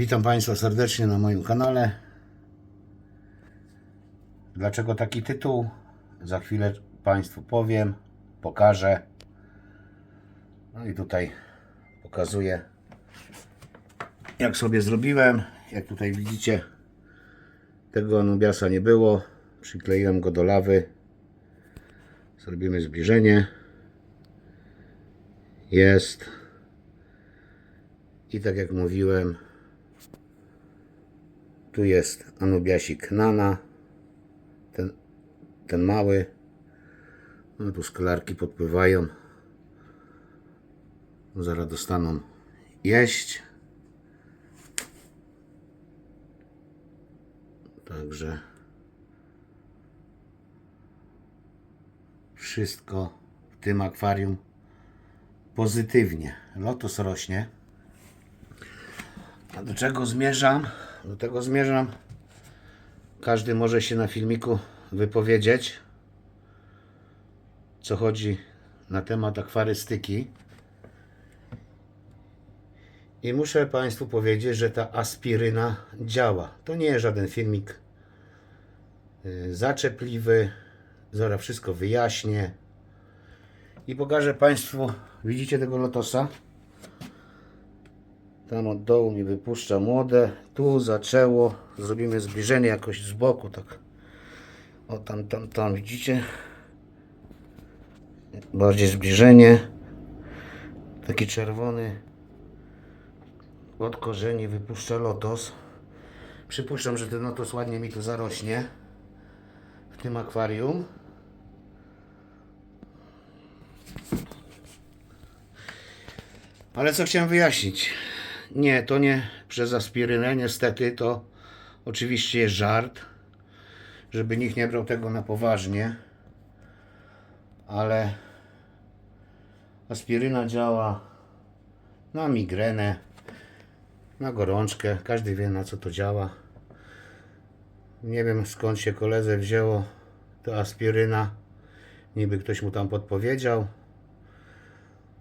Witam Państwa serdecznie na moim kanale. Dlaczego taki tytuł? Za chwilę Państwu powiem, pokażę. No i tutaj pokazuję, jak sobie zrobiłem. Jak tutaj widzicie, tego Anubiasa nie było. Przykleiłem go do lawy. Zrobimy zbliżenie. Jest. I tak jak mówiłem, tu jest Anubiasik Nana, ten, ten mały. No tu sklarki podpływają. Zaraz dostaną jeść. Także wszystko w tym akwarium pozytywnie. Lotos rośnie. A do czego zmierzam? Do tego zmierzam. Każdy może się na filmiku wypowiedzieć, co chodzi na temat akwarystyki. I muszę Państwu powiedzieć, że ta aspiryna działa. To nie jest żaden filmik y, zaczepliwy. Zaraz wszystko wyjaśnię. I pokażę Państwu, widzicie tego lotosa? Tam od dołu mi wypuszcza młode. Tu zaczęło. Zrobimy zbliżenie jakoś z boku, tak. O, tam, tam, tam, widzicie? Bardziej zbliżenie. Taki czerwony. Od korzeni wypuszcza lotos. Przypuszczam, że ten lotos ładnie mi tu zarośnie. W tym akwarium. Ale co chciałem wyjaśnić? Nie, to nie przez aspirynę, niestety to oczywiście jest żart, żeby nikt nie brał tego na poważnie, ale aspiryna działa na migrenę, na gorączkę, każdy wie na co to działa. Nie wiem skąd się koledze wzięło ta aspiryna, niby ktoś mu tam podpowiedział,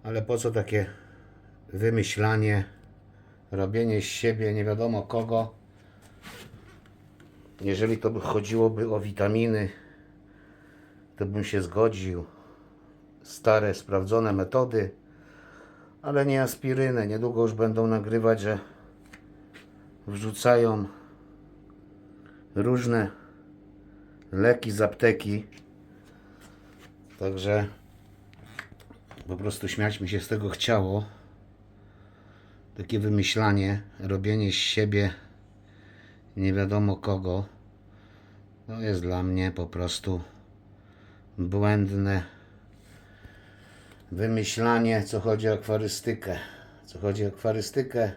ale po co takie wymyślanie, robienie z siebie nie wiadomo kogo. Jeżeli to by chodziłoby o witaminy, to bym się zgodził. Stare, sprawdzone metody, ale nie aspirynę. Niedługo już będą nagrywać, że wrzucają różne leki z apteki. Także po prostu śmiać mi się z tego chciało takie wymyślanie, robienie z siebie nie wiadomo kogo, to jest dla mnie po prostu błędne wymyślanie, co chodzi o akwarystykę. Co chodzi o akwarystykę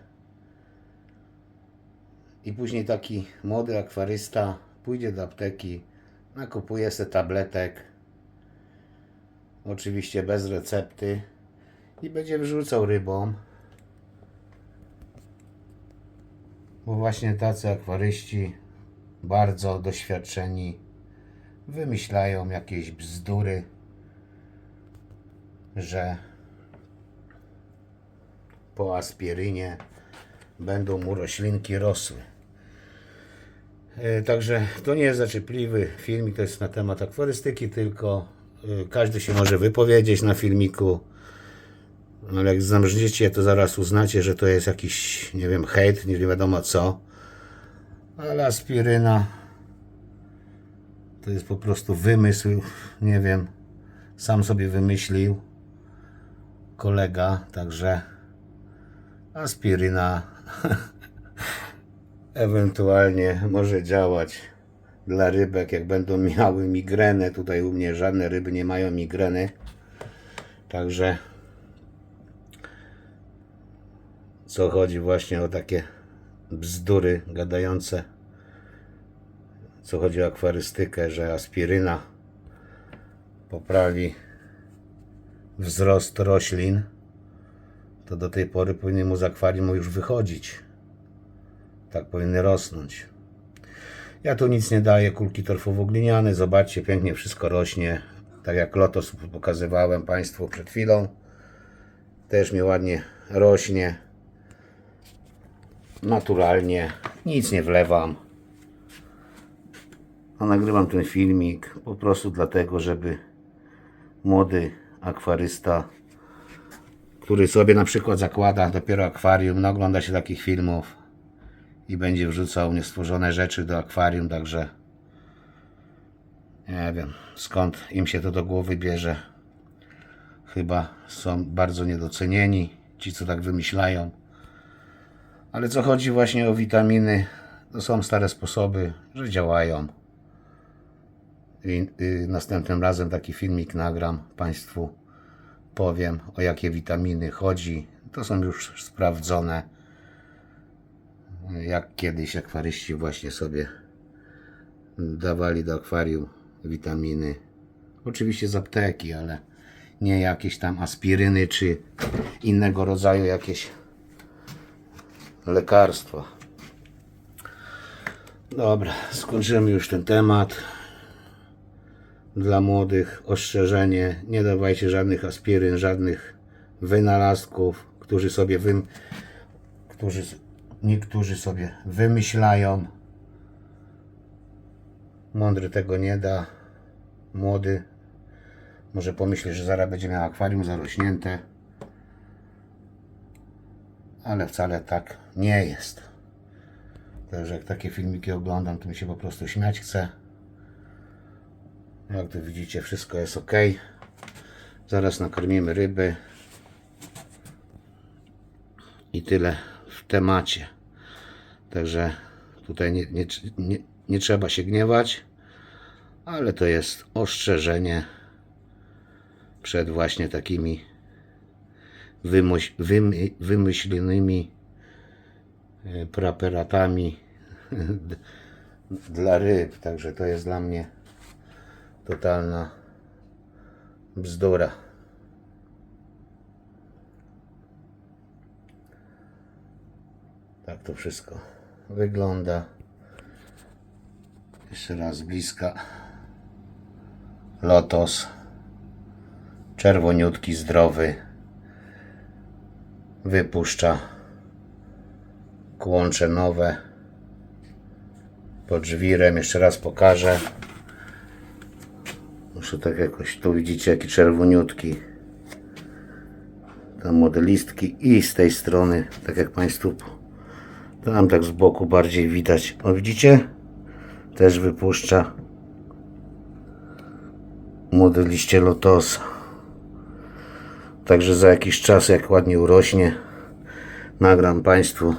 i później taki młody akwarysta pójdzie do apteki, nakupuje se tabletek, oczywiście bez recepty i będzie wrzucał rybom. Bo właśnie tacy akwaryści, bardzo doświadczeni, wymyślają jakieś bzdury, że po aspirynie będą mu roślinki rosły. E, Także to nie jest zaczepliwy filmik, to jest na temat akwarystyki, tylko e, każdy się może wypowiedzieć na filmiku. Ale jak zamrzycie, to zaraz uznacie, że to jest jakiś, nie wiem, hejt, nie wiadomo co. Ale aspiryna to jest po prostu wymysł, nie wiem, sam sobie wymyślił kolega, także aspiryna ewentualnie może działać dla rybek, jak będą miały migrenę. Tutaj u mnie żadne ryby nie mają migreny, także co chodzi właśnie o takie bzdury gadające, co chodzi o akwarystykę, że aspiryna poprawi wzrost roślin, to do tej pory powinny mu z akwarium już wychodzić. Tak powinny rosnąć. Ja tu nic nie daję, kulki torfowo-gliniane, zobaczcie, pięknie wszystko rośnie. Tak jak lotos pokazywałem Państwu przed chwilą. Też mi ładnie rośnie. Naturalnie, nic nie wlewam. A nagrywam ten filmik po prostu dlatego, żeby młody akwarysta, który sobie na przykład zakłada dopiero akwarium, no ogląda się takich filmów i będzie wrzucał niestworzone rzeczy do akwarium, także nie wiem skąd im się to do głowy bierze. Chyba są bardzo niedocenieni ci, co tak wymyślają. Ale co chodzi właśnie o witaminy, to są stare sposoby, że działają. I y, następnym razem taki filmik nagram Państwu. Powiem o jakie witaminy chodzi. To są już sprawdzone. Jak kiedyś akwaryści właśnie sobie dawali do akwarium witaminy. Oczywiście z apteki, ale nie jakieś tam aspiryny czy innego rodzaju jakieś lekarstwa. Dobra, skończymy już ten temat. Dla młodych ostrzeżenie: nie dawajcie żadnych aspiryn, żadnych wynalazków, którzy sobie wym... którzy niektórzy sobie wymyślają. Mądry tego nie da. Młody może pomyśleć, że zaraz będzie miał akwarium zarośnięte. Ale wcale tak nie jest. Także jak takie filmiki oglądam, to mi się po prostu śmiać chce. Jak tu widzicie, wszystko jest ok. Zaraz nakarmimy ryby. I tyle w temacie. Także tutaj nie, nie, nie, nie trzeba się gniewać, ale to jest ostrzeżenie przed właśnie takimi wymuś, wymy, wymyślonymi e, preparatami dla ryb. Także to jest dla mnie totalna bzdura. Tak to wszystko wygląda. Jeszcze raz bliska. Lotos. Czerwoniutki, zdrowy. Wypuszcza kłącze nowe. Pod żwirem. Jeszcze raz pokażę. Muszę tak jakoś, tu widzicie jaki czerwoniutki. Tam modelistki i z tej strony, tak jak Państwu tam tak z boku bardziej widać. O widzicie? Też wypuszcza młode liście lotosa. Także za jakiś czas, jak ładnie urośnie, nagram Państwu.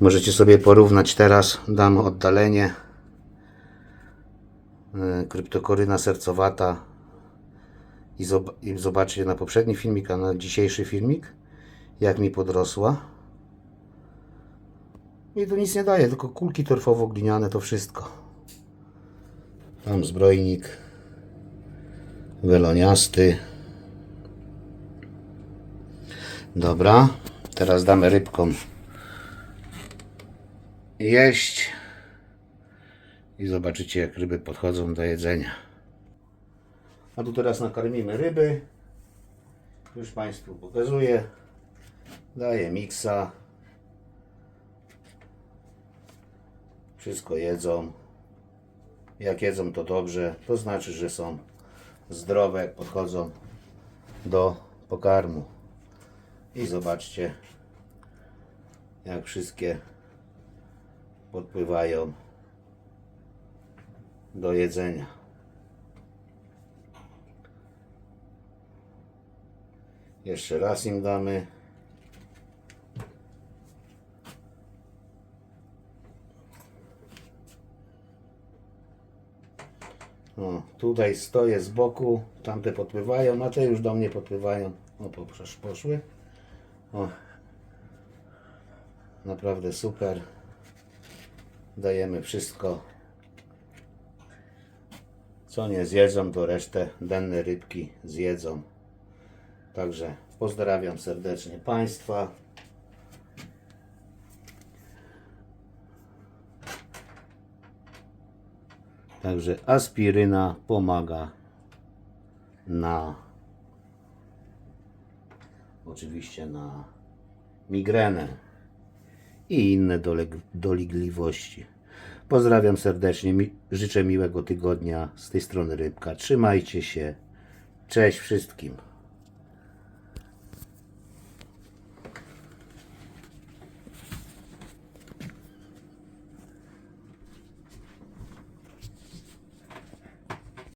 Możecie sobie porównać teraz, dam oddalenie. E, Kryptokoryna sercowata i, zob i zobaczcie na poprzedni filmik, a na dzisiejszy filmik, jak mi podrosła. I to nic nie daje, tylko kulki torfowo-gliniane to wszystko. Tam zbrojnik weloniasty. Dobra, teraz damy rybkom jeść i zobaczycie jak ryby podchodzą do jedzenia. A tu teraz nakarmimy ryby. Już Państwu pokazuję. Daję miksa. Wszystko jedzą. Jak jedzą to dobrze, to znaczy, że są zdrowe, podchodzą do pokarmu. I zobaczcie, jak wszystkie podpływają do jedzenia. Jeszcze raz im damy. O, tutaj stoję z boku, tamte podpływają, a te już do mnie podpływają. O, poszły. O, naprawdę super. Dajemy wszystko. Co nie zjedzą, to resztę denne rybki zjedzą. Także pozdrawiam serdecznie Państwa. Także aspiryna pomaga na oczywiście na migrenę i inne doleg- dolegliwości. Pozdrawiam serdecznie, życzę miłego tygodnia z tej strony Rybka. Trzymajcie się. Cześć wszystkim.